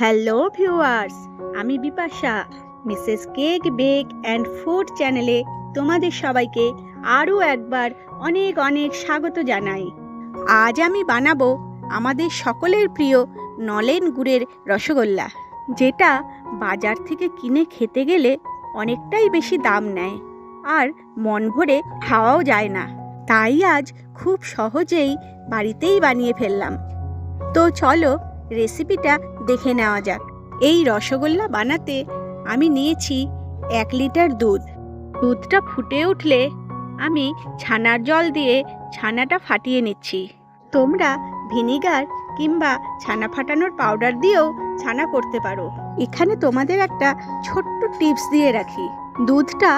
Hello viewers আমি Bipasha Mrs cake bake and food চ্যানেলে তোমাদের সবাইকে আরও একবার অনেক অনেক স্বাগত জানাই। আজ আমি বানাবো আমাদের সকলের প্রিয় নলেন গুড়ের রসগোল্লা, যেটা বাজার থেকে কিনে খেতে গেলে অনেকটাই বেশি দাম নেয় আর মন ভরে খাওয়াও যায় না। তাই আজ খুব সহজেই বাড়িতেই বানিয়ে ফেললাম। তো চলো রেসিপিটা দেখে নেওয়া যাক। এই রসগোল্লা বানাতে আমি নিয়েছি এক লিটার দুধ। দুধটা ফুটে উঠলে আমি ছানার জল দিয়ে ছানাটা ফাটিয়ে নিচ্ছি। তোমরা ভিনিগার কিংবা ছানা ফাটানোর পাউডার দিয়েও ছানা করতে পারো। এখানে তোমাদের একটা ছোট্ট টিপস দিয়ে রাখি। দুধটা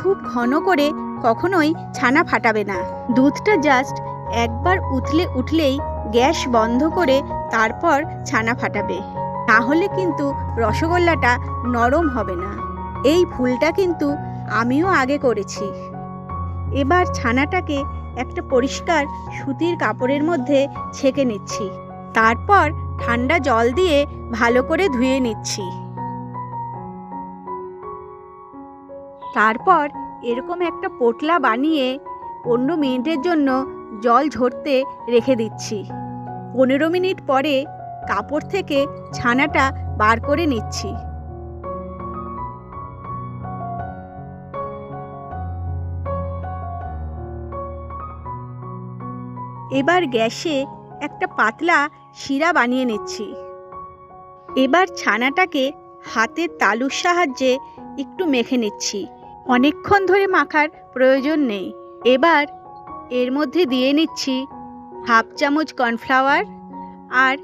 খুব ঘন করে কখনোই ছানা ফাটাবে না। দুধটা জাস্ট একবার উথলে উঠলেই গ্যাস বন্ধ করে তারপর ছানা ফাটাবে। তাহলে কিন্তু রসগোল্লাটা নরম হবে না। এই ভুলটা কিন্তু আমিও আগে করেছি। এবার ছানাটাকে একটা পরিষ্কার সুতির কাপড়ের মধ্যে ছেঁকে নিচ্ছি। তারপর ঠান্ডা জল দিয়ে ভালো করে ধুয়ে নিচ্ছি। তারপর এরকম একটা পোটলা বানিয়ে পনেরো মিনিটের জন্য জল ঝরতে রেখে দিচ্ছি। পনেরো মিনিট পরে কাপড় থেকে ছানাটা বার করে নিচ্ছি। এবার গ্যাসে একটা পাতলা শিরা বানিয়ে নিচ্ছি। এবার ছানাটাকে হাতের তালুর সাহায্যে একটু মেখে নিচ্ছি। অনেকক্ষণ ধরে মাখার প্রয়োজন নেই। এবার এর মধ্যে দিয়ে নিচ্ছি হাফ চামচ কর্নফ্লাওয়ার আর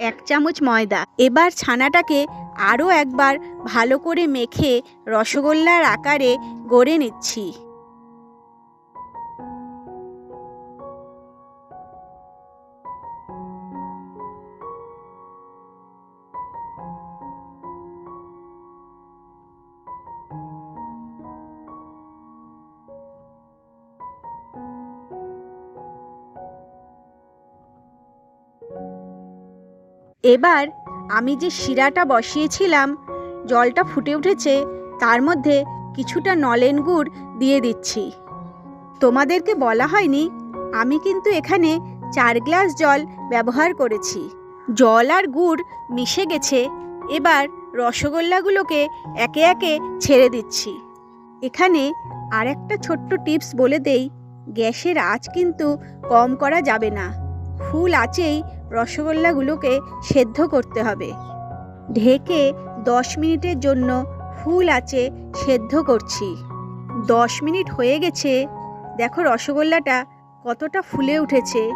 এক চামচ ময়দা। এবার ছানাটাকে আরও একবার ভালো করে মেখে রসগোল্লার আকারে গড়ে নিচ্ছি। এবার আমি যে শিরাটা বসিয়েছিলাম, জলটা ফুটে উঠেছে, তার মধ্যে কিছুটা নলেন গুড় দিয়ে দিচ্ছি। তোমাদেরকে বলা হয়নি, আমি কিন্তু এখানে চার গ্লাস জল ব্যবহার করেছি। জল আর গুড় মিশে গেছে, এবার রসগোল্লাগুলোকে একে একে ছেড়ে দিচ্ছি। এখানে আর একটা ছোট্ট টিপস বলে দেই, গ্যাসের আঁচ কিন্তু কম করা যাবে না। ফুল আঁচেই রসগোল্লাগুলোকে সেদ্ধ করতে হবে। ঢেকে দশ মিনিটের জন্য ফুল আঁচে সেদ্ধ করছি। দশ মিনিট হয়ে গেছে। দেখো রসগোল্লাটা কতটা ফুলে উঠেছে।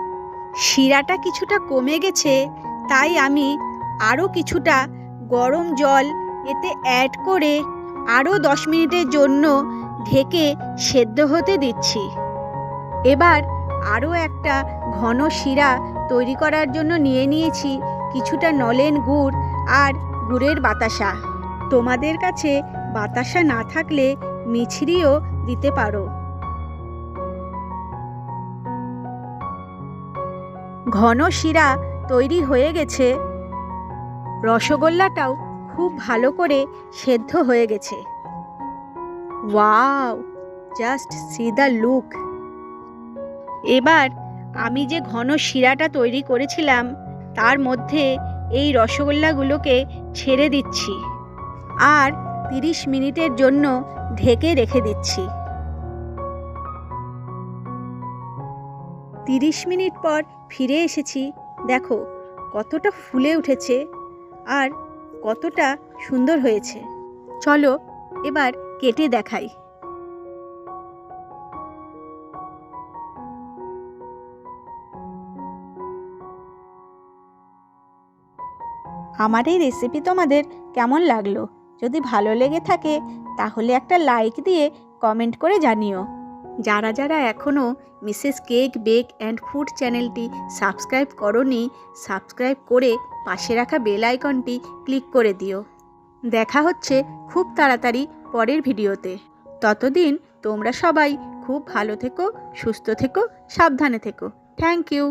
শিরাটা কিছুটা কমে গেছে, তাই আমি আরও কিছুটা গরম জল এতে অ্যাড করে আরও দশ মিনিটের জন্য ঢেকে সেদ্ধ হতে দিচ্ছি। এবার আরও একটা ঘন শিরা তৈরি করার জন্য নিয়ে নিয়েছি কিছুটা নলেন গুড় আর গুড়ের বাতাসা। তোমাদের কাছে বাতাসা না থাকলে মিছরিও দিতে পারো। ঘন শিরা তৈরি হয়ে গেছে। রসগোল্লাটাও খুব ভালো করে সেদ্ধ হয়ে গেছে। Wow, just see the look. এবার আমি যে ঘন শিরাটা তৈরি করেছিলাম, তার মধ্যে এই রসগোল্লাগুলোকে ছেড়ে দিচ্ছি আর তিরিশ মিনিটের জন্য ঢেকে রেখে দিচ্ছি। তিরিশ মিনিট পর ফিরে এসেছি, দেখো কতটা ফুলে উঠেছে আর কতটা সুন্দর হয়েছে। চলো এবার কেটে দেখাই। আমার এই রেসিপি তোমাদের কেমন লাগল? যদি ভালো লেগে থাকে, তাহলে একটা লাইক দিয়ে কমেন্ট করে জানিও। যারা যারা এখনও Mrs cake, bake and food চ্যানেলটি সাবস্ক্রাইব করনি, সাবস্ক্রাইব করে পাশে রাখা বেল আইকনটি ক্লিক করে দিও। দেখা হচ্ছে খুব তাড়াতাড়ি পরের ভিডিওতে। ততদিন তোমরা সবাই খুব ভালো থেকো, সুস্থ থেকো, সাবধানে থেকো। Thank you